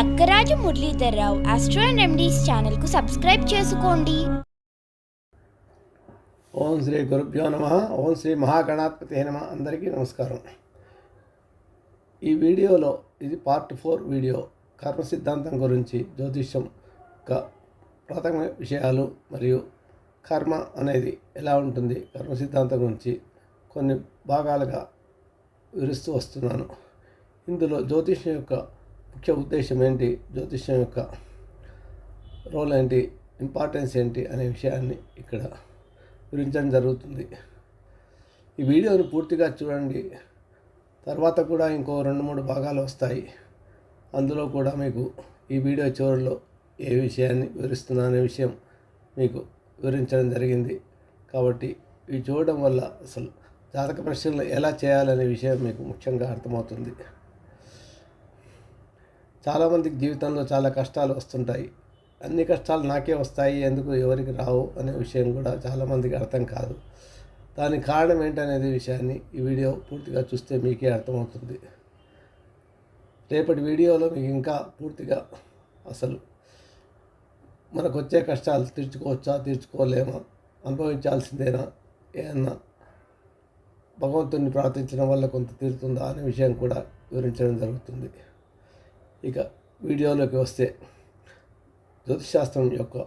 Lakkaraju Muralidhar Rao astro and remedies ఛానల్కు subscribe చేసుకోండి. ఓం శ్రీ గురుభ్యో నమ ఓం శ్రీ మహాగణాధిపతి నమ అందరికీ నమస్కారం. ఈ వీడియోలో ఇది పార్ట్ ఫోర్ వీడియో కర్మ సిద్ధాంతం గురించి జ్యోతిష్యం యొక్క ప్రాథమిక విషయాలు మరియు కర్మ అనేది ఎలా ఉంటుంది కర్మ సిద్ధాంతం గురించి కొన్ని భాగాలుగా వివరిస్తూ వస్తున్నాను. ఇందులో జ్యోతిష్యం యొక్క ముఖ్య ఉద్దేశం ఏంటి? జ్యోతిష్యం యొక్క రోల్ ఏంటి? ఇంపార్టెన్స్ ఏంటి? అనే విషయాన్ని ఇక్కడ వివరించడం జరుగుతుంది. ఈ వీడియోని పూర్తిగా చూడండి. తర్వాత కూడా ఇంకో రెండు మూడు భాగాలు వస్తాయి. అందులో కూడా మీకు ఈ వీడియో చివరిలో ఏ విషయాన్ని వివరిస్తున్నా అనే విషయం మీకు వివరించడం జరిగింది. కాబట్టి ఇవి చూడడం వల్ల అసలు జాతక పరిశీలన ఎలా చేయాలనే విషయం మీకు ముఖ్యంగా అర్థమవుతుంది. చాలామందికి జీవితంలో చాలా కష్టాలు వస్తుంటాయి. అన్ని కష్టాలు నాకే వస్తాయి ఎందుకు ఎవరికి రావు అనే విషయం కూడా చాలామందికి అర్థం కాదు. దానికి కారణం ఏంటనేది విషయాన్ని ఈ వీడియో పూర్తిగా చూస్తే మీకే అర్థమవుతుంది. రేపటి వీడియోలో మీకు ఇంకా పూర్తిగా అసలు మనకు వచ్చే కష్టాలు తీర్చుకోవచ్చా తీర్చుకోలేమా అనుభవించాల్సిందేనా ఏమన్నా భగవంతుని ప్రార్థించడం వల్ల కొంత తీరుతుందా అనే విషయం కూడా వివరించడం జరుగుతుంది. ఇక వీడియోలోకి వస్తే జ్యోతిషాస్త్రం యొక్క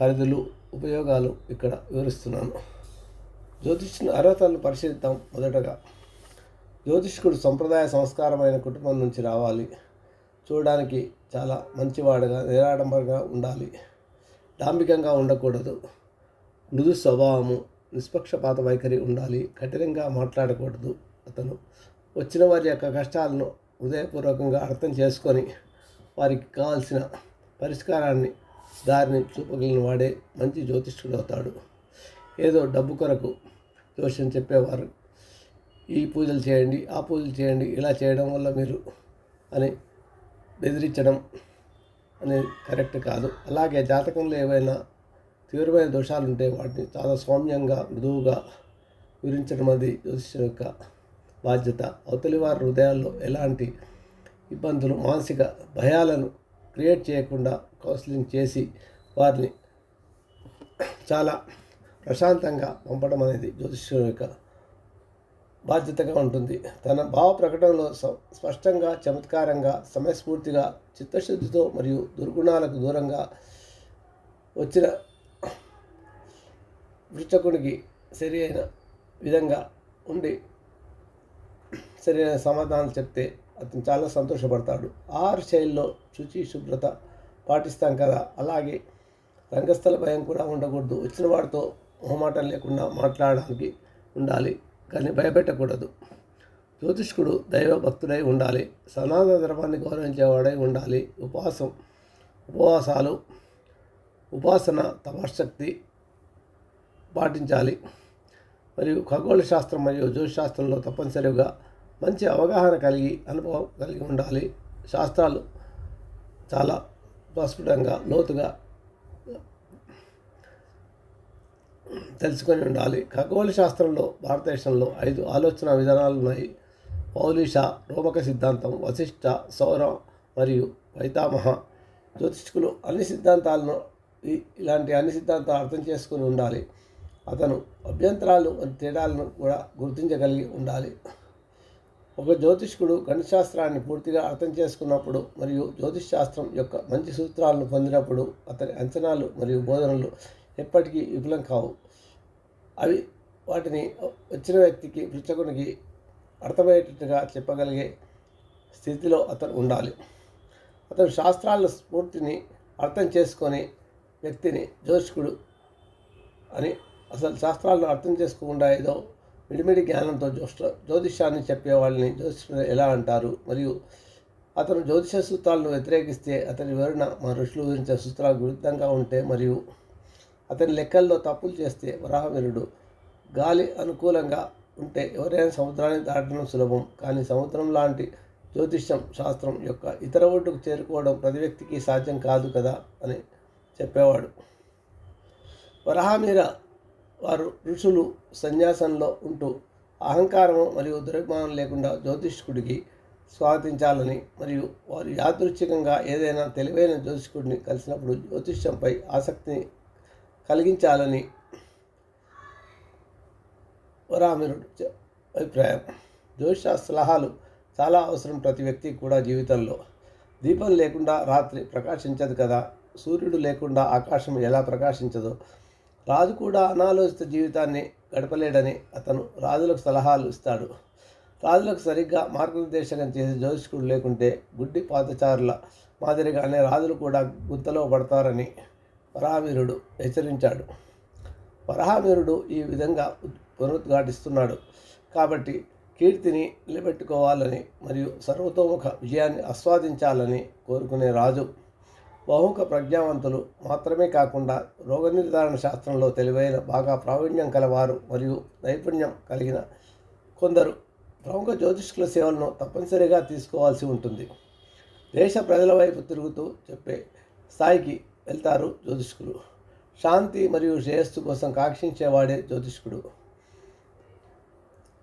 పరిధులు ఉపయోగాలు ఇక్కడ వివరిస్తున్నాను. జ్యోతిష్ను అర్హతలను పరిశీలిద్దాం మొదటగా. జ్యోతిష్కుడు సంప్రదాయ సంస్కారమైన కుటుంబం నుంచి రావాలి. చూడడానికి చాలా మంచివాడుగా నిరాడంబరంగా ఉండాలి. డాంబికంగా ఉండకూడదు. మృదు స్వభావము నిష్పక్షపాత వైఖరి ఉండాలి. కఠినంగా మాట్లాడకూడదు అతను. వచ్చిన వారి యొక్క కష్టాలను హృదయపూర్వకంగా అర్థం చేసుకొని వారికి కావాల్సిన పరిష్కారాన్ని దారిని చూపగలిగిన వాడే మంచి జ్యోతిష్కుడు అవుతాడు. ఏదో డబ్బు కొరకు జ్యోషం చెప్పేవారు. ఈ పూజలు చేయండి ఆ పూజలు చేయండి ఇలా చేయడం వల్ల మీరు అని బెదిరించడం అనేది కరెక్ట్ కాదు. అలాగే జాతకంలో ఏవైనా తీవ్రమైన దోషాలు ఉంటే వాటిని చాలా సౌమ్యంగా మృదువుగా వివరించడం అది జ్యోతిష్యం యొక్క బాధ్యత. అవతలి వారి హృదయాల్లో ఎలాంటి ఇబ్బందులు మానసిక భయాలను క్రియేట్ చేయకుండా కౌన్సిలింగ్ చేసి వారిని చాలా ప్రశాంతంగా పంపడం అనేది జ్యోతిష్యం యొక్క బాధ్యతగా ఉంటుంది. తన భావ ప్రకటనలో స్పష్టంగా చమత్కారంగా సమయస్ఫూర్తిగా చిత్తశుద్ధితో మరియు దుర్గుణాలకు దూరంగా వచ్చిన వృక్షకుడికి సరి అయిన విధంగా ఉండి సరైన సమాధానాలు చెప్తే అతను చాలా సంతోషపడతాడు. ఆహార శైలిలో శుచి శుభ్రత పాటిస్తాం కదా. అలాగే రంగస్థల భయం కూడా ఉండకూడదు. వచ్చిన వాడితో మొహమాటం లేకుండా మాట్లాడడానికి ఉండాలి. కానీ భయపెట్టకూడదు. జ్యోతిష్కుడు దైవ భక్తుడై ఉండాలి. సనాతన ధర్మాన్ని గౌరవించేవాడై ఉండాలి. ఉపవాసం ఉపవాసాలు ఉపాసన తపశక్తి పాటించాలి. మరియు ఖగోళ శాస్త్రం మరియు జ్యోతిశాస్త్రంలో తప్పనిసరిగా మంచి అవగాహన కలిగి అనుభవం కలిగి ఉండాలి. శాస్త్రాలు చాలా ప్రస్ఫుటంగా లోతుగా తెలుసుకొని ఉండాలి. ఖగోళ శాస్త్రంలో భారతదేశంలో ఐదు ఆలోచన విధానాలు ఉన్నాయి. పౌలిష రోమక సిద్ధాంతం వశిష్ట సౌర మరియు వైతామహ జ్యోతిష్కులు అన్ని సిద్ధాంతాలను ఇలాంటి అన్ని సిద్ధాంతాలు అర్థం చేసుకుని ఉండాలి. అతను అభ్యంతరాలు తేడాలను కూడా గుర్తించగలిగి ఉండాలి. ఒక జ్యోతిష్కుడు గణితశాస్త్రాన్ని పూర్తిగా అర్థం చేసుకున్నప్పుడు మరియు జ్యోతిష్ శాస్త్రం యొక్క మంచి సూత్రాలను పొందినప్పుడు అతని అంచనాలు మరియు బోధనలు ఎప్పటికీ విఫలం కావు. అవి వాటిని వచ్చిన వ్యక్తికి పృచ్చకునికి అర్థమయ్యేటట్టుగా చెప్పగలిగే స్థితిలో అతను ఉండాలి. అతను శాస్త్రాల స్ఫూర్తిని అర్థం చేసుకొని వ్యక్తిని జ్యోతిష్కుడు అని అసలు శాస్త్రాలను అర్థం చేసుకోకుండా ఏదో మిడిమిడి జ్ఞానంతో జ్యోష్ట జ్యోతిష్యాన్ని చెప్పేవాళ్ళని జ్యోతిష్యుడు ఎలా అంటారు? మరియు అతను జ్యోతిష సూత్రాలను వ్యతిరేకిస్తే అతని వివరణ మా ఋషులు వివరించే సూత్రాలకు విరుద్ధంగా ఉంటే మరియు అతని లెక్కల్లో తప్పులు చేస్తే వరాహవీరుడు గాలి అనుకూలంగా ఉంటే ఎవరైనా సముద్రాన్ని దాటడం సులభం. కానీ సముద్రం లాంటి జ్యోతిష్యం శాస్త్రం యొక్క ఇతర ఒడ్డుకు చేరుకోవడం ప్రతి వ్యక్తికి సాధ్యం కాదు కదా అని చెప్పేవాడు. వరహామీర వారు ఋషులు సన్యాసంలో ఉంటూ అహంకారము మరియు దురభిమానం లేకుండా జ్యోతిష్కుడికి స్వాగతించాలని మరియు వారు యాదృచ్ఛికంగా ఏదైనా తెలివైన జ్యోతిష్కుడిని కలిసినప్పుడు జ్యోతిష్యంపై ఆసక్తిని కలిగించాలని వరామిరుడు అభిప్రాయం. జ్యోతిష సలహాలు చాలా అవసరం ప్రతి వ్యక్తికి కూడా జీవితంలో. దీపం లేకుండా రాత్రి ప్రకాశించదు కదా? సూర్యుడు లేకుండా ఆకాశం ఎలా ప్రకాశించదో? రాజు కూడా అనాలోచిత జీవితాన్ని గడపలేడని అతను రాజులకు సలహాలు ఇస్తాడు. రాజులకు సరిగ్గా మార్గనిర్దేశకం చేసే జ్యోతిష్కుడు లేకుంటే గుడ్డి పాతచారుల మాదిరిగానే రాజులు కూడా గుంతలో పడతారని వరావీరుడు హెచ్చరించాడు. వరహావీరుడు ఈ విధంగా పునరుద్ఘాటిస్తున్నాడు. కాబట్టి కీర్తిని నిలబెట్టుకోవాలని మరియు సర్వతోముఖ విజయాన్ని ఆస్వాదించాలని కోరుకునే రాజు బహుముఖ ప్రజ్ఞావంతులు మాత్రమే కాకుండా రోగ నిర్ధారణ శాస్త్రంలో తెలివైన బాగా ప్రావీణ్యం కలవారు మరియు నైపుణ్యం కలిగిన కొందరు ప్రముఖ జ్యోతిష్కుల సేవలను తప్పనిసరిగా తీసుకోవాల్సి ఉంటుంది. దేశ ప్రజల వైపు తిరుగుతూ చెప్పే స్థాయికి వెళ్తారు జ్యోతిష్కులు. శాంతి మరియు శ్రేయస్సు కోసం కాక్షించేవాడే జ్యోతిష్కుడు.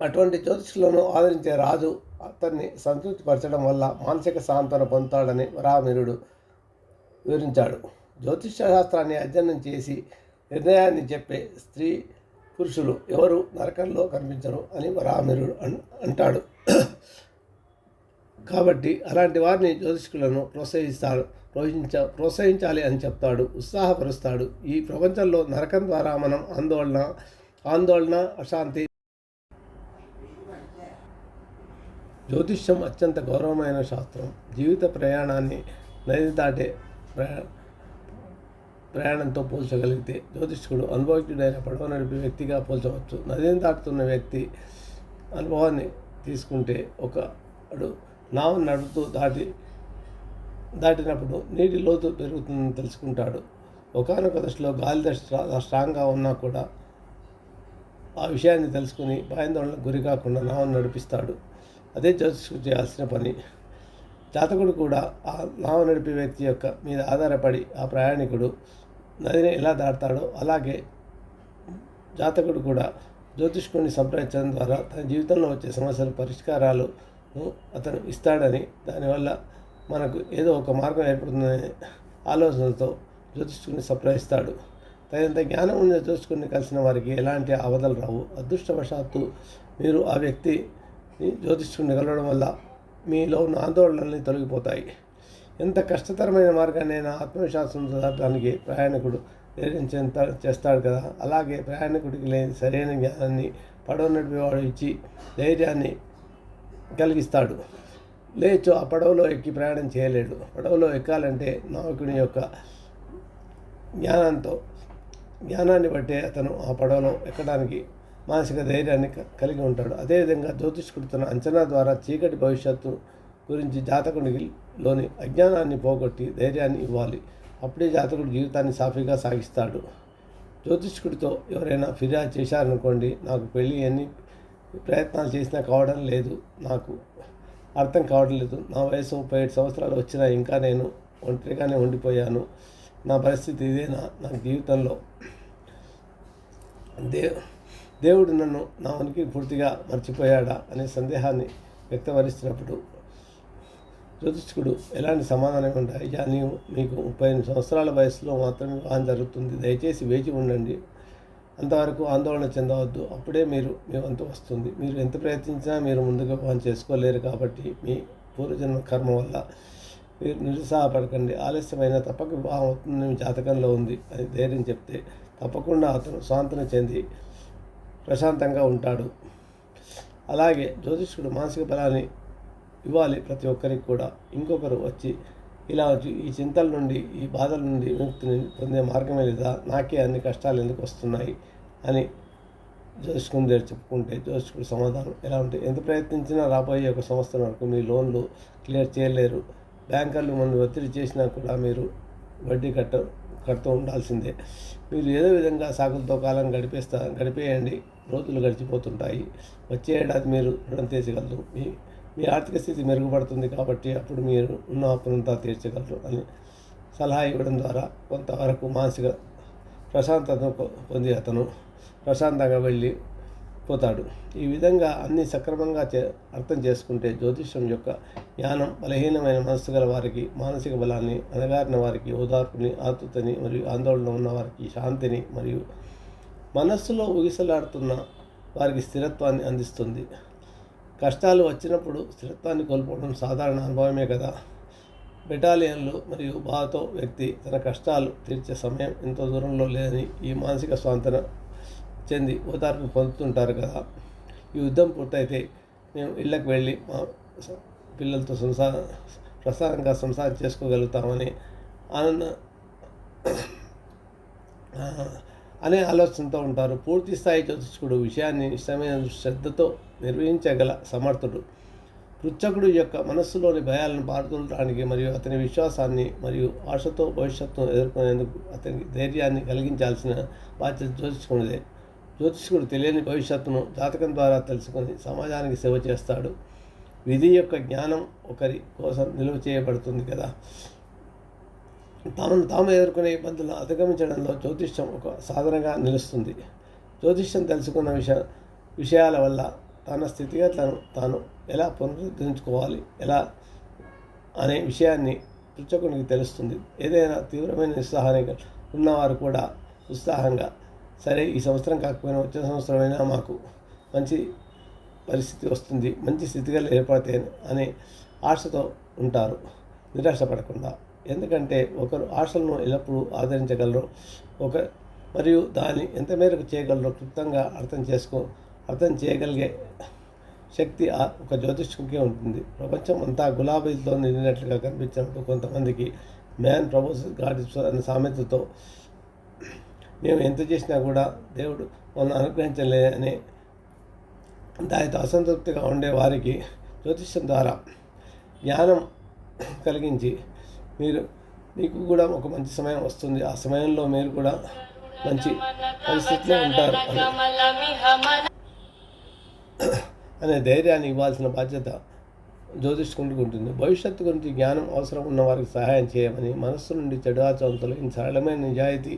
అటువంటి జ్యోతిష్కులను ఆదరించే రాజు అతన్ని సంతృప్తిపరచడం వల్ల మానసిక సాంత్వన పొందుతాడని వరామిరుడు వివరించాడు. జ్యోతిష శాస్త్రాన్ని అధ్యయనం చేసి నిర్ణయాన్ని చెప్పే స్త్రీ పురుషులు ఎవరు నరకంలో కనిపించరు అని వరామిరుడు అన్- అంటాడు. కాబట్టి అలాంటి వారిని జ్యోతిష్కులను ప్రోత్సహిస్తాడు ప్రోత్సహించ ప్రోత్సహించాలి అని చెప్తాడు ఉత్సాహపరుస్తాడు. ఈ ప్రపంచంలో నరకం ద్వారా మనం ఆందోళన ఆందోళన అశాంతి జ్యోతిష్యం అత్యంత గౌరవమైన శాస్త్రం. జీవిత ప్రయాణాన్ని నది దాటే ప్రయాణంతో పోల్చగలిగితే జ్యోతిష్కుడు అనుభవజ్ఞుడైన పడవ నడిపే వ్యక్తిగా పోల్చవచ్చు. నదిని దాటుతున్న వ్యక్తి అనుభవాన్ని తీసుకుంటే ఒక అడు నావం నడుపుతూ దాటి దాటినప్పుడు నీటి లోతు పెరుగుతుందని తెలుసుకుంటాడు. ఒకనొక దశలో గాలి దశ స్ట్రాంగ్గా ఉన్నా కూడా ఆ విషయాన్ని తెలుసుకుని భయాందోళనకు గురి కాకుండా నావను నడిపిస్తాడు. అదే జ్యోతిష్కుడు చేయాల్సిన పని. జాతకుడు కూడా ఆ నావ నడిపే వ్యక్తి యొక్క మీద ఆధారపడి ఆ ప్రయాణికుడు నదిని ఎలా దాటుతాడో అలాగే జాతకుడు కూడా జ్యోతిష్కుడిని సంప్రదించడం ద్వారా తన జీవితంలో వచ్చే సమస్యల పరిష్కారాలు అతను ఇస్తాడని దానివల్ల మనకు ఏదో ఒక మార్గం ఏర్పడుతుందనే ఆలోచనతో జ్యోతిష్కుడిని సంప్రదిస్తాడు. తగినంత జ్ఞానం ఉన్న జ్యోతిష్కుని కలిసిన వారికి ఎలాంటి అవధలు రావు. అదృష్టవశాత్తు మీరు ఆ వ్యక్తిని జ్యోతిష్కుని కలవడం వల్ల మీలో ఉన్న ఆందోళనలు తొలగిపోతాయి. ఎంత కష్టతరమైన మార్గాన్నైనా ఆత్మవిశ్వాసం దాటడానికి ప్రయాణికుడు ధైర్యం చేస్తాడు కదా. అలాగే ప్రయాణికుడికి లేని సరైన జ్ఞానాన్ని పడవ నడిపేవాడు ఇచ్చి ధైర్యాన్ని కలిగిస్తాడు. లేచు ఆ పడవలో ఎక్కి ప్రయాణం చేయలేడు. పడవలో ఎక్కాలంటే నావికుని యొక్క జ్ఞానంతో జ్ఞానాన్ని బట్టే అతను ఆ పడవలో ఎక్కడానికి మానసిక ధైర్యాన్ని కలిగి ఉంటాడు. అదేవిధంగా జ్యోతిష్కుడు తన అంచనా ద్వారా చీకటి భవిష్యత్తు గురించి జాతకునికి లోని అజ్ఞానాన్ని పోగొట్టి ధైర్యాన్ని ఇవ్వాలి. అప్పుడే జాతకుడు జీవితాన్ని సాఫీగా సాగిస్తాడు. జ్యోతిష్కుడితో ఎవరైనా ఫిర్యాదు చేశారనుకోండి నాకు పెళ్ళి ఎన్ని ప్రయత్నాలు చేసినా కావడం లేదు. నాకు అర్థం కావడం లేదు. నా వయసు ముప్పై ఏడు సంవత్సరాలు వచ్చినా ఇంకా నేను ఒంటరిగానే ఉండిపోయాను. నా పరిస్థితి ఇదేనా? నా జీవితంలో దే దేవుడు నన్ను నా ఉనికి పూర్తిగా మర్చిపోయాడా అనే సందేహాన్ని వ్యక్తపరిస్తున్నప్పుడు జ్యోతిష్కుడు ఎలాంటి సమాధానం ఉంటాయి అయ్యా నీవు మీకు ముప్పై ఎనిమిది సంవత్సరాల వయసులో మాత్రమే వివాహం జరుగుతుంది. దయచేసి వేచి ఉండండి. అంతవరకు ఆందోళన చెందవద్దు. అప్పుడే మీరు మీ వంతు వస్తుంది. మీరు ఎంత ప్రయత్నించినా మీరు ముందుగా వివాహం చేసుకోలేరు కాబట్టి మీ పూర్వజన్మ కర్మ వల్ల మీరు నిరుత్సాహపడకండి. ఆలస్యమైన తప్పక వివాహం అవుతుందని జాతకంలో ఉంది. అని ధైర్యం చెప్తే తప్పకుండా అతను సాంతన చెంది ప్రశాంతంగా ఉంటాడు. అలాగే జ్యోతిష్కుడు మానసిక బలాన్ని ఇవ్వాలి ప్రతి ఒక్కరికి కూడా. ఇంకొకరు వచ్చి ఇలా ఈ చింతల నుండి ఈ బాధల నుండి విముక్తిని పొందే మార్గమే లేదా? నాకే అన్ని కష్టాలు ఎందుకు వస్తున్నాయి? అని జ్యోతిష్కుని దగ్గర చెప్పుకుంటే జ్యోతిష్కుడు సమాధానం ఎలా ఉంటే? ఎంత ప్రయత్నించినా రాబోయే ఒక సంవత్సరం వరకు మీ లోన్లు క్లియర్ చేయలేరు. బ్యాంకర్లు మనం ఒత్తిడి చేసినా కూడా మీరు వడ్డీ కట్ట కడుతూ ఉండాల్సిందే. మీరు ఏదో విధంగా సాగులతో కాలం గడిపేస్తా గడిపేయండి. రోజులు గడిచిపోతుంటాయి. వచ్చే ఏడాది మీరు రుణం తీర్చగలరు. మీ మీ ఆర్థిక స్థితి మెరుగుపడుతుంది కాబట్టి అప్పుడు మీరు ఉన్న అప్పునంతా తీర్చగలరు అని సలహా ఇవ్వడం ద్వారా కొంతవరకు మానసిక ప్రశాంతతను పొంది అతను ప్రశాంతంగా వెళ్ళి పోతాడు. ఈ విధంగా అన్ని సక్రమంగా చే అర్థం చేసుకుంటే జ్యోతిష్యం యొక్క జ్ఞానం బలహీనమైన మనస్సు గల వారికి మానసిక బలాన్ని అనగారిన వారికి ఓదార్పుని ఆతృతని మరియు ఆందోళన ఉన్న వారికి శాంతిని మరియు మనస్సులో ఊగిసలాడుతున్న వారికి స్థిరత్వాన్ని అందిస్తుంది. కష్టాలు వచ్చినప్పుడు స్థిరత్వాన్ని కోల్పోవడం సాధారణ అనుభవమే కదా. బెటాలియన్లు మరియు బాధతో వ్యక్తి తన కష్టాలు తీర్చే సమయం ఎంతో దూరంలో లేదని ఈ మానసిక స్వాంతన చెంది ఓదార్పు పొందుతుంటారు కదా. ఈ యుద్ధం పూర్తయితే మేము ఇళ్ళకి వెళ్ళి మా పిల్లలతో సంసార ప్రసారంగా సంసారం చేసుకోగలుగుతామని ఆనంద అనే ఆలోచనతో ఉంటారు. పూర్తి స్థాయి జ్యోతిష్కుడు విషయాన్ని ఇష్టమైన శ్రద్ధతో నిర్వహించగల సమర్థుడు. పృచ్ఛకుడు యొక్క మనస్సులోని భయాలను పారుదోలడానికి మరియు అతని విశ్వాసాన్ని మరియు ఆశతో భవిష్యత్తును ఎదుర్కొనేందుకు అతనికి ధైర్యాన్ని కలిగించాల్సిన బాధ్యత జ్యోతిష్కునిదే జ్యోతిష్కుడు తెలియని భవిష్యత్తును జాతకం ద్వారా తెలుసుకొని సమాజానికి సేవ చేస్తాడు. విధి యొక్క జ్ఞానం ఒకరి కోసం నిలువ చేయబడుతుంది కదా. తమను తాము ఎదుర్కొనే ఇబ్బందులను అధిగమించడంలో జ్యోతిష్యం ఒక సాధనగా నిలుస్తుంది. జ్యోతిష్యం తెలుసుకున్న విష విషయాల వల్ల తన స్థితిగతులను తాను ఎలా పునరుద్ధరించుకోవాలి ఎలా అనే విషయాన్ని పృచ్చకునికి తెలుస్తుంది. ఏదైనా తీవ్రమైన నిస్సహాయంగా ఉన్నవారు కూడా ఉత్సాహంగా సరే ఈ సంవత్సరం కాకపోయినా వచ్చే సంవత్సరమైనా మాకు మంచి పరిస్థితి వస్తుంది మంచి స్థితిగతులు ఏర్పడతాయి అనే ఆశతో ఉంటారు. నిరాశపడకుండా. ఎందుకంటే ఒకరు ఆశలను ఎల్లప్పుడూ ఆదరించగలరు. ఒక మరియు దాన్ని ఎంత మేరకు చేయగలరో క్లుప్తంగా అర్థం చేసుకో అర్థం చేయగలిగే శక్తి ఒక జ్యోతిష్కుడికే ఉంటుంది. ప్రపంచం అంతా గులాబీలతో నిండినట్లుగా కనిపించినప్పుడు కొంతమందికి మ్యాన్ ప్రపోజ్ గాడ్ అనే సామెతతో మేము ఎంత చేసినా కూడా దేవుడు మనల్ని అనుగ్రహించలేదని దానితో అసంతృప్తిగా ఉండే వారికి జ్యోతిష్యం ద్వారా జ్ఞానం కలిగించి మీరు మీకు కూడా ఒక మంచి సమయం వస్తుంది. ఆ సమయంలో మీరు కూడా మంచి పరిస్థితిలో ఉంటారు. అనే ధైర్యాన్ని ఇవ్వాల్సిన బాధ్యత జ్యోతిష్కుంటూ ఉంటుంది. భవిష్యత్తు గురించి జ్ఞానం అవసరం ఉన్న వారికి సహాయం చేయమని మనస్సు నుండి చెడు ఆచరణ తొలగించి సరళమైన నిజాయితీ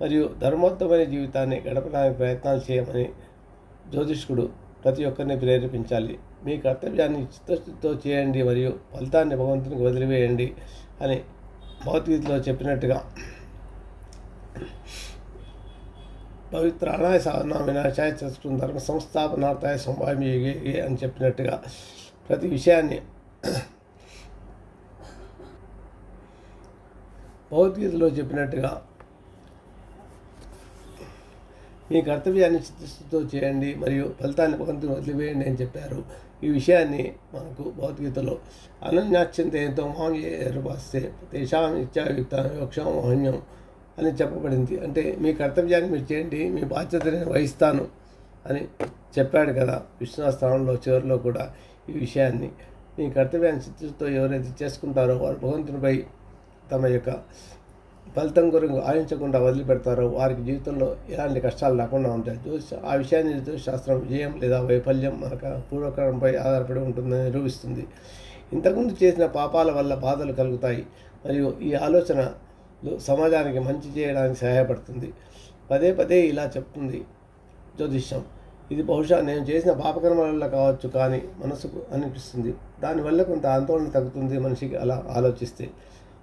మరియు ధర్మోత్తమైన జీవితాన్ని గడపడానికి ప్రయత్నాలు చేయమని జ్యోతిష్కుడు ప్రతి ఒక్కరిని ప్రేరేపించాలి. మీ కర్తవ్యాన్ని చిత్తశుద్ధితో చేయండి మరియు ఫలితాన్ని భగవంతునికి వదిలివేయండి. అని భగవద్గీతలో చెప్పినట్టుగా పవిత్రాణాయ సాధన వినాశాయ చతుం ధర్మ సంస్థాపనార్థాయ సంభావ్య యుగే అని చెప్పినట్టుగా ప్రతి విషయాన్ని భగవద్గీతలో చెప్పినట్టుగా మీ కర్తవ్యాన్ని చిత్తశుద్ధితో చేయండి మరియు ఫలితాన్ని భగవంతుని వదిలివేయండి అని చెప్పారు. ఈ విషయాన్ని మనకు భగవద్గీతలో అనన్యాచ్యంతేతో మాం ఏర్పాస్తే తేషాం ఇచ్చాయుక్త యోక్షం మహన్యం అని చెప్పబడింది. అంటే మీ కర్తవ్యాన్ని మీరు చేయండి మీ బాధ్యత నేను వహిస్తాను అని చెప్పాడు కదా విశ్వనాథ స్థానంలో చివరిలో కూడా ఈ విషయాన్ని. మీ కర్తవ్యాన్ని చిత్తశుద్ధితో ఎవరైతే చేసుకుంటారో వారు భగవంతునిపై తమ యొక్క ఫలితం గురించి ఆశించకుండా వదిలిపెడతారో వారికి జీవితంలో ఎలాంటి కష్టాలు రాకుండా ఉంటాయి. జ్యోతిష ఆ విషయాన్ని జ్యోతిష శాస్త్రం విజయం లేదా వైఫల్యం మనకు పూర్వకరంపై ఆధారపడి ఉంటుందని నిరూపిస్తుంది. ఇంతకుముందు చేసిన పాపాల వల్ల బాధలు కలుగుతాయి మరియు ఈ ఆలోచనలు సమాజానికి మంచి చేయడానికి సహాయపడుతుంది. పదే పదే ఇలా చెప్తుంది జ్యోతిష్యం. ఇది బహుశా నేను చేసిన పాపకర్మల వల్ల కావచ్చు కానీ మనసుకు అనిపిస్తుంది. దానివల్ల కొంత ఆందోళన తగ్గుతుంది మనిషికి అలా ఆలోచిస్తే.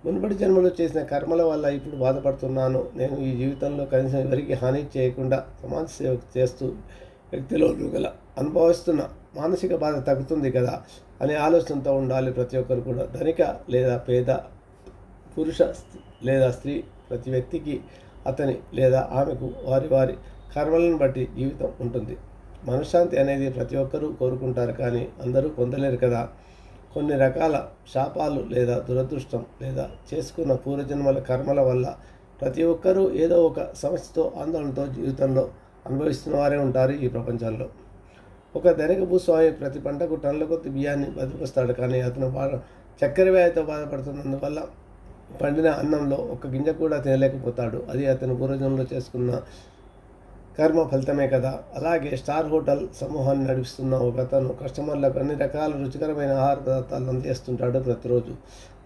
మునుపటి జన్మలో చేసిన కర్మల వల్ల ఇప్పుడు బాధపడుతున్నాను. నేను ఈ జీవితంలో కనీసం ఎవరికి హాని చేయకుండా సమాజ సేవ చేస్తూ వ్యక్తిలో గల అనుభవిస్తున్న మానసిక బాధ తగ్గుతుంది కదా అనే ఆలోచనతో ఉండాలి ప్రతి ఒక్కరు కూడా. ధనిక లేదా పేద పురుష స్త్రీ లేదా స్త్రీ ప్రతి వ్యక్తికి అతని లేదా ఆమెకు వారి వారి కర్మలను బట్టి జీవితం ఉంటుంది. మనశ్శాంతి అనేది ప్రతి ఒక్కరూ కోరుకుంటారు కానీ అందరూ పొందలేరు కదా. కొన్ని రకాల శాపాలు లేదా దురదృష్టం లేదా చేసుకున్న పూర్వజన్మల కర్మల వల్ల ప్రతి ఒక్కరూ ఏదో ఒక సమస్యతో ఆందోళనతో జీవితంలో అనుభవిస్తున్న వారే ఉంటారు ఈ ప్రపంచంలో. ఒక ధనిక భూస్వామి ప్రతి పంటకు టన్నుల కొద్ది బియ్యాన్ని బతికొస్తాడు కానీ అతను బాగా చక్కెర వ్యాధితో బాధపడుతున్నందువల్ల పండిన అన్నంలో ఒక గింజ కూడా తినలేకపోతాడు అది అతను పూర్వజంలో చేసుకున్న కర్మ ఫలితమే కదా. అలాగే స్టార్ హోటల్ సమూహాన్ని నడిపిస్తున్న ఒక అతను కస్టమర్లకు అన్ని రకాల రుచికరమైన ఆహార పదార్థాలను అందజేస్తుంటాడు ప్రతిరోజు.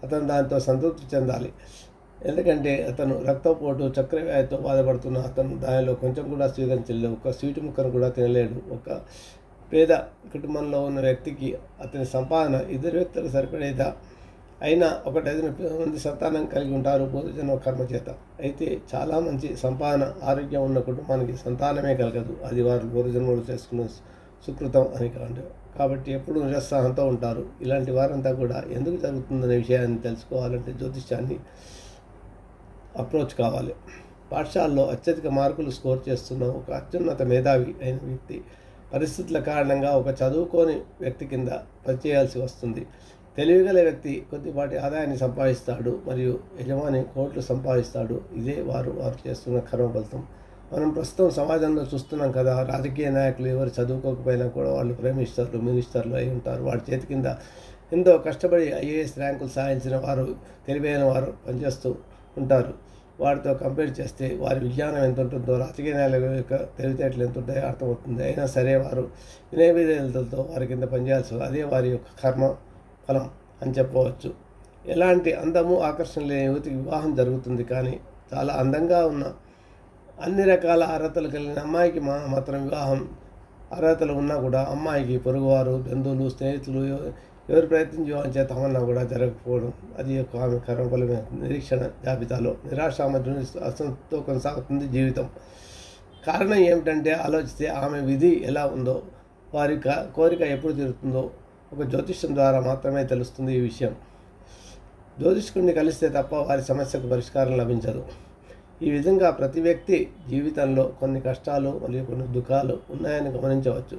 అతను దాంతో సంతృప్తి చెందాలి. ఎందుకంటే అతను రక్తపోటు చక్రవ్యాధితో బాధపడుతున్న అతను దానిలో కొంచెం కూడా స్వీకరించలేదు ఒక స్వీటు ముక్కను కూడా తినలేడు. ఒక పేద కుటుంబంలో ఉన్న వ్యక్తికి అతని సంపాదన ఇద్దరు వ్యక్తులకు సరిపడేదా? అయినా ఒక మంది సంతానం కలిగి ఉంటారు పూర్వజన్మ కర్మ చేత. అయితే చాలా మంచి సంపాదన ఆరోగ్యం ఉన్న కుటుంబానికి సంతానమే కలగదు. అది వారు పూర్వజన్మలు చేసుకున్న సుకృతం అని కాదు. కాబట్టి ఎప్పుడు నిరుత్సాహంతో ఉంటారు. ఇలాంటి వారంతా కూడా ఎందుకు జరుగుతుందనే విషయాన్ని తెలుసుకోవాలంటే జ్యోతిష్యాన్ని అప్రోచ్ కావాలి. పాఠశాలలో అత్యధిక మార్కులు స్కోర్ చేస్తున్న ఒక అత్యున్నత మేధావి అయిన వ్యక్తి పరిస్థితుల కారణంగా ఒక చదువుకోని వ్యక్తి కింద పనిచేయాల్సి వస్తుంది. తెలివిగల వ్యక్తి కొద్దిపాటి ఆదాయాన్ని సంపాదిస్తాడు మరియు యజమాని కోట్లు సంపాదిస్తాడు. ఇదే వారు వారు చేస్తున్న కర్మ ఫలితం మనం ప్రస్తుతం సమాజంలో చూస్తున్నాం కదా రాజకీయ నాయకులు ఎవరు చదువుకోకపోయినా కూడా వాళ్ళు ప్రేమిస్తారు మినిస్టర్లు అయి ఉంటారు. వాడి చేతి కింద ఎంతో కష్టపడి ఐఏఎస్ ర్యాంకులు సాధించిన వారు తెలివైన వారు పనిచేస్తూ ఉంటారు. వారితో కంపేర్ చేస్తే వారి విజ్ఞానం ఎంత ఉంటుందో రాజకీయ నాయకుల యొక్క తెలివితేటలు ఎంత ఉంటాయో అర్థమవుతుంది. అయినా సరే వారు వినయ విధేయులతో వారి కింద పనిచేయాల్సి అదే వారి యొక్క కర్మ. ఫలం అని చెప్పవచ్చు. ఎలాంటి అందము ఆకర్షణ లేని యువతికి వివాహం జరుగుతుంది కానీ చాలా అందంగా ఉన్న అన్ని రకాల అర్హతలు కలిగిన అమ్మాయికి మా మాత్రం వివాహం అర్హతలు ఉన్నా కూడా అమ్మాయికి పొరుగువారు బంధువులు స్నేహితులు ఎవరు ప్రయత్నం వివాహం చేస్తామన్నా కూడా జరగకపోవడం అది యొక్క ఆమె కర్మఫలమే. నిరీక్షణ జాబితాలో నిరాశ అసంతో కొనసాగుతుంది జీవితం. కారణం ఏమిటంటే ఆలోచిస్తే ఆమె విధి ఎలా ఉందో వారి కోరిక ఎప్పుడు తీరుతుందో ఒక జ్యోతిష్యం ద్వారా మాత్రమే తెలుస్తుంది ఈ విషయం. జ్యోతిష్కుడిని కలిస్తే తప్ప వారి సమస్యకు పరిష్కారం లభించదు. ఈ విధంగా ప్రతి వ్యక్తి జీవితంలో కొన్ని కష్టాలు మరియు కొన్ని దుఃఖాలు ఉన్నాయని గమనించవచ్చు.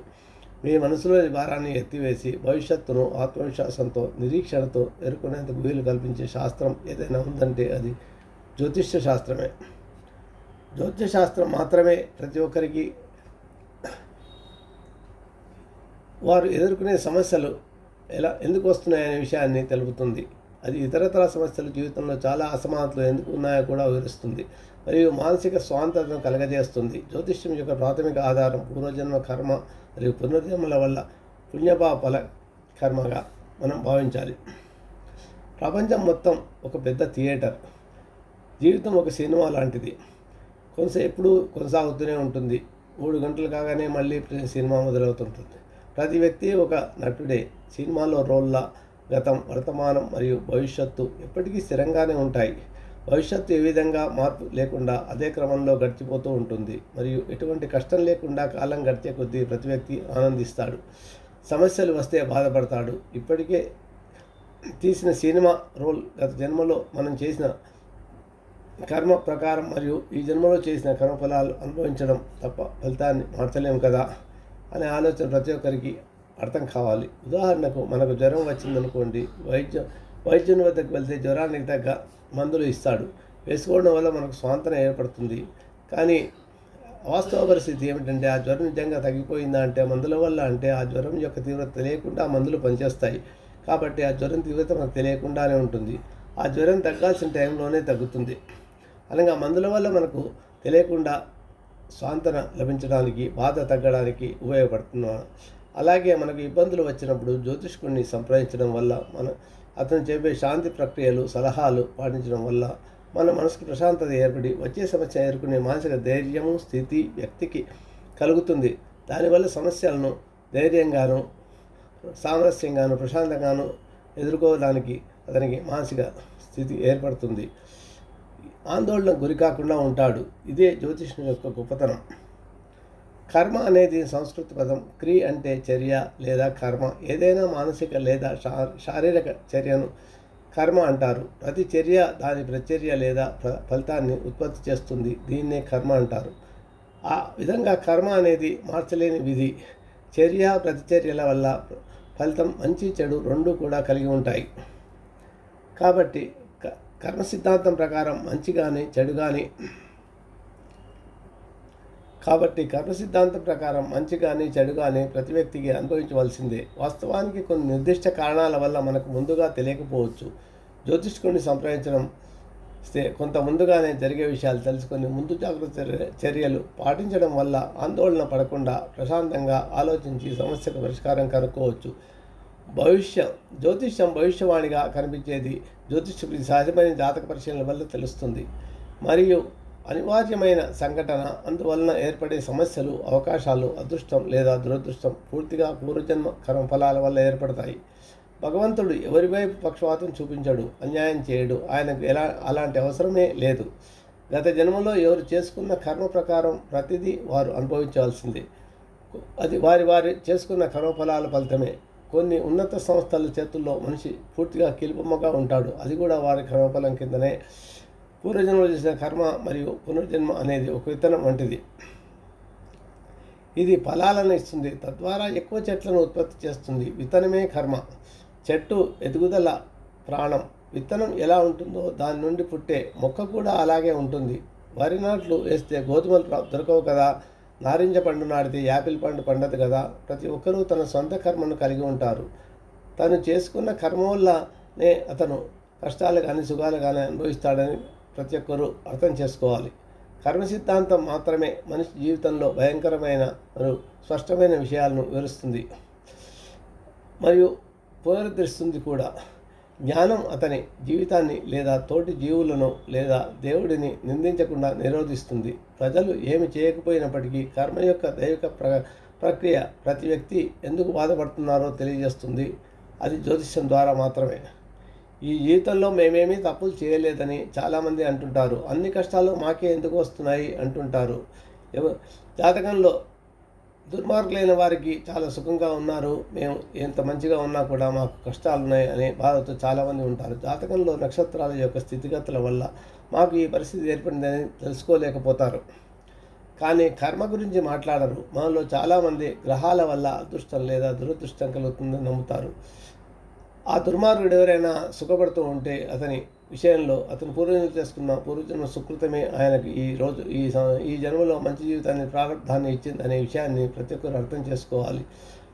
మీ మనసులోని భారాన్ని ఎత్తివేసి భవిష్యత్తును ఆత్మవిశ్వాసంతో నిరీక్షణతో ఎదుర్కొనేందుకు వీలు కల్పించే శాస్త్రం ఏదైనా ఉందంటే అది జ్యోతిష్య శాస్త్రమే జ్యోతిష శాస్త్రం మాత్రమే ప్రతి ఒక్కరికి వారు ఎదుర్కొనే సమస్యలు ఎలా ఎందుకు వస్తున్నాయనే విషయాన్ని తెలుపుతుంది. అది ఇతరతర సమస్యలు జీవితంలో చాలా అసమానతలు ఎందుకు ఉన్నాయో కూడా వివరిస్తుంది. మరియు మానసిక స్వాతంత్రం కలగజేస్తుంది. జ్యోతిష్యం యొక్క ప్రాథమిక ఆధారం పూర్వజన్మ కర్మ మరియు పునర్జన్మల వల్ల పుణ్యపాపల కర్మగా మనం భావించాలి. ప్రపంచం మొత్తం ఒక పెద్ద థియేటర్. జీవితం ఒక సినిమా లాంటిది. కొంచెం ఎప్పుడూ కొనసాగుతూనే ఉంటుంది. మూడు గంటలు కాగానే మళ్ళీ సినిమా మొదలవుతుంటుంది. ప్రతి వ్యక్తి ఒక నటుడే. సినిమాలో రోల్ల గతం వర్తమానం మరియు భవిష్యత్తు ఎప్పటికీ స్థిరంగానే ఉంటాయి. భవిష్యత్తు ఏ విధంగా మార్పు లేకుండా అదే క్రమంలో గడిచిపోతూ ఉంటుంది. మరియు ఎటువంటి కష్టం లేకుండా కాలం గడిచే కొద్దీ ప్రతి వ్యక్తి ఆనందిస్తాడు. సమస్యలు వస్తే బాధపడతాడు. ఇప్పటికే తీసిన సినిమా రోల్ గత జన్మలో మనం చేసిన కర్మ ప్రకారం మరియు ఈ జన్మలో చేసిన కర్మఫలాలు అనుభవించడం తప్ప ఫలితాన్ని మార్చలేము కదా? అనే ఆలోచన ప్రతి ఒక్కరికి అర్థం కావాలి. ఉదాహరణకు మనకు జ్వరం వచ్చిందనుకోండి వైద్యం వైద్యుని వద్దకు వెళ్తే జ్వరానికి తగ్గ మందులు ఇస్తాడు. వేసుకోవడం వల్ల మనకు స్వాంతన ఏర్పడుతుంది. కానీ వాస్తవ పరిస్థితి ఏమిటంటే ఆ జ్వరం నిజంగా తగ్గిపోయిందా అంటే మందుల వల్ల అంటే ఆ జ్వరం యొక్క తీవ్రత తెలియకుండా ఆ మందులు పనిచేస్తాయి. కాబట్టి ఆ జ్వరం తీవ్రత మనకు తెలియకుండానే ఉంటుంది. ఆ జ్వరం తగ్గాల్సిన టైంలోనే తగ్గుతుంది. అనగా మందుల వల్ల మనకు తెలియకుండా సాంతన లభించడానికి బాధ తగ్గడానికి ఉపయోగపడుతున్నాను అలాగే మనకు ఇబ్బందులు వచ్చినప్పుడు జ్యోతిష్కుడిని సంప్రదించడం వల్ల మన అతను చెప్పే శాంతి ప్రక్రియలు సలహాలు పాటించడం వల్ల మన మనసుకు ప్రశాంతత ఏర్పడి వచ్చే సమస్య ఎదుర్కొనే మానసిక ధైర్యము స్థితి వ్యక్తికి కలుగుతుంది. దానివల్ల సమస్యలను ధైర్యంగాను సామరస్యంగాను ప్రశాంతంగాను ఎదుర్కోవడానికి అతనికి మానసిక స్థితి ఏర్పడుతుంది. ఆందోళనకు గురి కాకుండా ఉంటాడు. ఇదే జ్యోతిష్యం యొక్క గొప్పతనం. కర్మ అనేది సంస్కృత పదం. క్రి అంటే చర్య లేదా కర్మ. ఏదైనా మానసిక లేదా శారీరక చర్యను కర్మ అంటారు. ప్రతి చర్య దాని ప్రచర్య లేదా ఫలితాన్ని ఉత్పత్తి చేస్తుంది. దీన్నే కర్మ అంటారు. ఆ విధంగా కర్మ అనేది మార్చలేని విధి. చర్య ప్రతిచర్యల వల్ల ఫలితం మంచి చెడు రెండు కూడా కలిగి ఉంటాయి. కాబట్టి కర్మ సిద్ధాంతం ప్రకారం మంచి కానీ చెడు కానీ కాబట్టి కర్మ సిద్ధాంతం ప్రకారం మంచి కానీ చెడు కానీ ప్రతి వ్యక్తికి అనుభవించవలసిందే. వాస్తవానికి కొన్ని నిర్దిష్ట కారణాల వల్ల మనకు ముందుగా తెలియకపోవచ్చు. జ్యోతిష్కుడిని సంప్రదించడం కొంత ముందుగానే జరిగే విషయాలు తెలుసుకొని ముందు జాగ్రత్త చర్య- చర్యలు పాటించడం వల్ల ఆందోళన పడకుండా ప్రశాంతంగా ఆలోచించి సమస్యకు పరిష్కారం కనుక్కోవచ్చు. భవిష్యం జ్యోతిష్యం భవిష్యవాణిగా కనిపించేది జ్యోతిష్యుడికి సహజమైన జాతక పరిశీలన వల్ల తెలుస్తుంది. మరియు అనివార్యమైన సంఘటన అందువలన ఏర్పడే సమస్యలు అవకాశాలు అదృష్టం లేదా దురదృష్టం పూర్తిగా పూర్వజన్మ కర్మ ఫలాల వల్ల ఏర్పడతాయి. భగవంతుడు ఎవరి వైపు పక్షపాతం చూపించడు అన్యాయం చేయడు ఆయనకు ఎలా అలాంటి అవసరమే లేదు. గత జన్మలో ఎవరు చేసుకున్న కర్మ ప్రకారం ప్రతిదీ వారు అనుభవించాల్సిందే అది వారి వారి చేసుకున్న కర్మఫలాల ఫలితమే. కొన్ని ఉన్నత సంస్థల చేతుల్లో మనిషి పూర్తిగా కీలుబొమ్మగా ఉంటాడు. అది కూడా వారి కర్మఫలం కిందనే. పూర్వజన్మలో చేసిన కర్మ మరియు పునర్జన్మ అనేది ఒక విత్తనం వంటిది. ఇది ఫలాలను ఇస్తుంది. తద్వారా ఎక్కువ చెట్లను ఉత్పత్తి చేస్తుంది. విత్తనమే కర్మ. చెట్టు ఎదుగుదల ప్రాణం. విత్తనం ఎలా ఉంటుందో దాని నుండి పుట్టే మొక్క కూడా అలాగే ఉంటుంది. వరి నాట్లు వేస్తే గోధుమలు దొరకవు కదా. నారింజ పండు నాటితే యాపిల్ పండు పండదు కదా? ప్రతి ఒక్కరూ తన సొంత కర్మను కలిగి ఉంటారు. తను చేసుకున్న కర్మ వల్లనే అతను కష్టాలు కానీ సుఖాలు కానీ అనుభవిస్తాడని ప్రతి ఒక్కరూ అర్థం చేసుకోవాలి. కర్మ సిద్ధాంతం మాత్రమే మనిషి జీవితంలో భయంకరమైన మరియు స్పష్టమైన విషయాలను వివరిస్తుంది. మరియు పునరుద్ధరిస్తుంది కూడా. జ్ఞానం అతని జీవితాన్ని లేదా తోటి జీవులను లేదా దేవుడిని నిందించకుండా నిరోధిస్తుంది. ప్రజలు ఏమి చేయకపోయినప్పటికీ కర్మ యొక్క దైవిక ప్ర ప్రక్రియ ప్రతి వ్యక్తి ఎందుకు బాధపడుతున్నారో తెలియజేస్తుంది. అది జ్యోతిష్యం ద్వారా మాత్రమే. ఈ జీవితంలో మేమేమీ తప్పులు చేయలేదని చాలామంది అంటుంటారు. అన్ని కష్టాలు మాకే ఎందుకు వస్తున్నాయి? అంటుంటారు. జాతకంలో దుర్మార్గులైన వారికి చాలా సుఖంగా ఉన్నారు. మేము ఎంత మంచిగా ఉన్నా కూడా మాకు కష్టాలు ఉన్నాయి అనే బాధతో చాలామంది ఉంటారు. జాతకంలో నక్షత్రాల యొక్క స్థితిగతుల వల్ల మాకు ఈ పరిస్థితి ఏర్పడిందని తెలుసుకోలేకపోతారు. కానీ కర్మ గురించి మాట్లాడరు. మనలో చాలామంది గ్రహాల వల్ల అదృష్టం లేదా దురదృష్టం కలుగుతుందని నమ్ముతారు. ఆ దుర్మార్గుడు ఎవరైనా సుఖపడుతూ ఉంటే అతని విషయంలో అతను పూర్వజన్మ చేసుకున్న పూర్వజన్మ సుకృతమే ఆయనకు ఈ రోజు ఈ ఈ జన్మలో మంచి జీవితాన్ని ప్రారంధాన్ని ఇచ్చింది అనే విషయాన్ని ప్రతి ఒక్కరు అర్థం చేసుకోవాలి.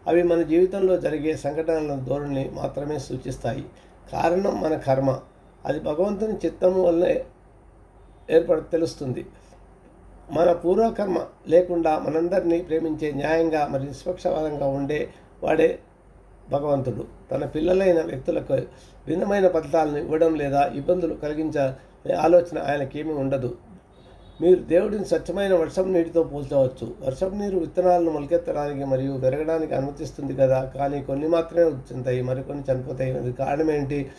అవి మన జీవితంలో జరిగే సంఘటనల ధోరణిని మాత్రమే సూచిస్తాయి. కారణం మన కర్మ. అది భగవంతుని చిత్తము వల్లే ఏర్పడ తెలుస్తుంది. మన పూర్వకర్మ లేకుండా మనందరినీ ప్రేమించే న్యాయంగా మరి నిష్పక్షపాతంగా ఉండే వాడే భగవంతుడు తన పిల్లలైన వ్యక్తులకు భిన్నమైన ఫలితాలను ఇవ్వడం లేదా ఇబ్బందులు కలిగించే ఆలోచన ఆయనకేమీ ఉండదు. మీరు దేవుడిని స్వచ్ఛమైన వర్షం నీటితో పోల్చవచ్చు. వర్షం నీరు విత్తనాలను మొలకెత్తడానికి మరియు పెరగడానికి అనుమతిస్తుంది కదా కానీ కొన్ని మాత్రమే వచ్చుంటాయి మరికొన్ని చనిపోతాయి. అది కారణం ఏంటి?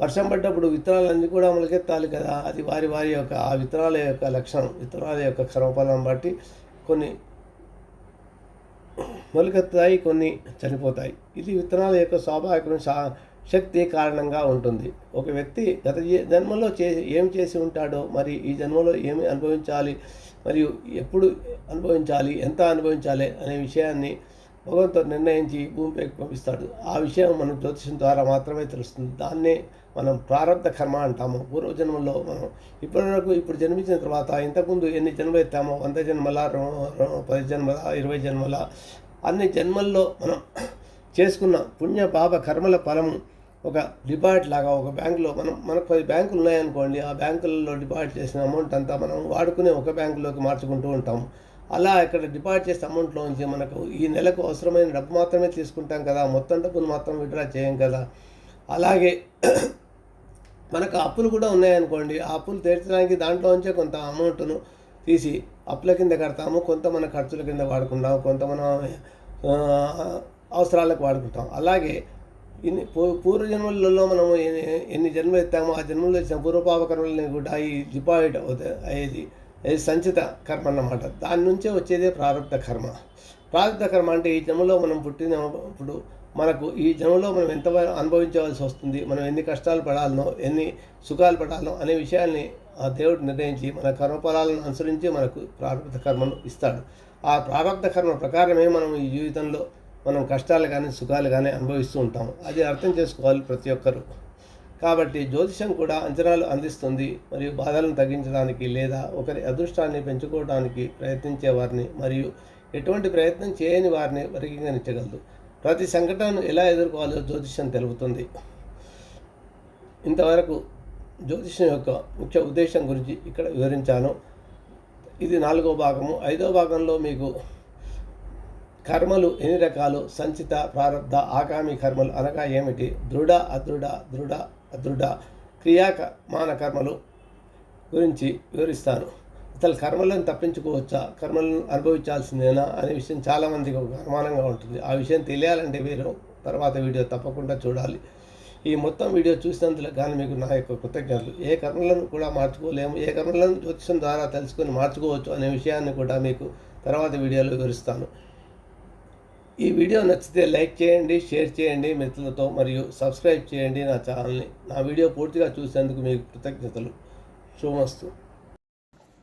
వర్షం పడ్డప్పుడు విత్తనాలన్నీ కూడా మొలకెత్తాలి కదా. అది వారి వారి యొక్క ఆ విత్తనాల యొక్క లక్షణం విత్తనాల యొక్క క్రమఫలం బట్టి కొన్ని మొలకెత్తాయి కొన్ని చనిపోతాయి. ఇది విత్తనాల యొక్క స్వాభావిక శక్తి కారణంగా ఉంటుంది. ఒక వ్యక్తి గత జన్మలో చే ఏం చేసి ఉంటాడో మరి ఈ జన్మలో ఏమి అనుభవించాలి మరియు ఎప్పుడు అనుభవించాలి ఎంత అనుభవించాలి అనే విషయాన్ని భగవంతుడు నిర్ణయించి భూమిపైకి పంపిస్తాడు. ఆ విషయం మనం జ్యోతిషం ద్వారా మాత్రమే తెలుస్తుంది. దాన్నే మనం ప్రారంభ కర్మ అంటాము. పూర్వజన్మలో మనం ఇప్పటివరకు ఇప్పుడు జన్మించిన తర్వాత ఇంతకుముందు ఎన్ని జన్మలు ఎత్తామో వంద జన్మల పది జన్మల ఇరవై జన్మల అన్ని జన్మల్లో మనం చేసుకున్న పుణ్య పాప కర్మల ఫలము ఒక డిపాజిట్ లాగా ఒక బ్యాంకులో మనం మనకు పది బ్యాంకులు ఉన్నాయనుకోండి ఆ బ్యాంకులలో డిపాజిట్ చేసిన అమౌంట్ అంతా మనం వాడుకునే ఒక బ్యాంకులోకి మార్చుకుంటూ ఉంటాం. అలా ఇక్కడ డిపాజిట్ చేసిన అమౌంట్లో నుంచి మనకు ఈ నెలకు అవసరమైన డబ్బు మాత్రమే తీసుకుంటాం కదా మొత్తం డబ్బును మాత్రం విడ్రా చేయం కదా. అలాగే మనకు అప్పులు కూడా ఉన్నాయనుకోండి ఆ అప్పులు తీర్చడానికి దాంట్లో ఉంచే కొంత అమౌంట్ను తీసి అప్పుల కింద కడతాము కొంత మన ఖర్చుల కింద వాడుకుంటాం కొంత మనం అవసరాలకు వాడుకుంటాం అలాగే ఇన్ని పూర్వజన్మలలో మనము ఎన్ని ఎన్ని జన్మలు ఎత్తామో ఆ జన్మలో వచ్చిన పూర్వపాపకర్మలని కూడా ఈ డిపాజిట్ అవుతాయి అయ్యేది అది సంచిత కర్మ అన్నమాట. దాని నుంచే వచ్చేదే ప్రారంభ కర్మ. ప్రారంభ కర్మ అంటే ఈ జన్మలో మనం పుట్టినప్పుడు మనకు ఈ జన్మలో మనం ఎంత అనుభవించవలసి వస్తుంది మనం ఎన్ని కష్టాలు పడాలనో ఎన్ని సుఖాలు పడాలనో అనే విషయాల్ని ఆ దేవుడు నిర్ణయించి మన కర్మఫలాలను అనుసరించి మనకు ప్రారంభ కర్మను ఇస్తాడు. ఆ ప్రారంభ కర్మ ప్రకారమే మనం ఈ జీవితంలో మనం కష్టాలు కానీ సుఖాలు కానీ అనుభవిస్తూ ఉంటాం అది అర్థం చేసుకోవాలి ప్రతి ఒక్కరూ. కాబట్టి జ్యోతిషం కూడా అంచనాలు అందిస్తుంది మరియు బాధలను తగ్గించడానికి లేదా ఒకరి అదృష్టాన్ని పెంచుకోవడానికి ప్రయత్నించే వారిని మరియు ఎటువంటి ప్రయత్నం చేయని వారిని వర్గీకరించగలదు. ప్రతి సంఘటనను ఎలా ఎదుర్కోవాలో జ్యోతిష్యం తెలుపుతుంది. ఇంతవరకు జ్యోతిష్యం యొక్క ముఖ్య ఉద్దేశం గురించి ఇక్కడ వివరించాను. ఇది నాలుగో భాగము. ఐదో భాగంలో మీకు కర్మలు ఎన్ని రకాలు? సంచిత ప్రారంధ ఆగామి కర్మలు అనగా ఏమిటి? దృఢ అదృఢ దృఢ అదృఢ క్రియామాన కర్మలు గురించి వివరిస్తాను. అసలు కర్మలను తప్పించుకోవచ్చా? కర్మలను అనుభవించాల్సిందేనా? అనే విషయం చాలామందికి ఒక అనుమానంగా ఉంటుంది. ఆ విషయం తెలియాలంటే మీరు తర్వాత వీడియో తప్పకుండా చూడాలి. ఈ మొత్తం వీడియో చూసినందుకు కానీ మీకు నా యొక్క కృతజ్ఞతలు. ఏ కర్మలను కూడా మార్చుకోలేము. ఏ కర్మలను జ్యోతిషం ద్వారా తెలుసుకొని మార్చుకోవచ్చు అనే విషయాన్ని కూడా మీకు తర్వాత వీడియోలో వివరిస్తాను. ఈ వీడియో నచ్చితే లైక్ చేయండి షేర్ చేయండి మిత్రులతో మరియు సబ్స్క్రైబ్ చేయండి నా ఛానల్ని. నా వీడియో పూర్తిగా చూసేందుకు మీకు కృతజ్ఞతలు. శుభమస్తు.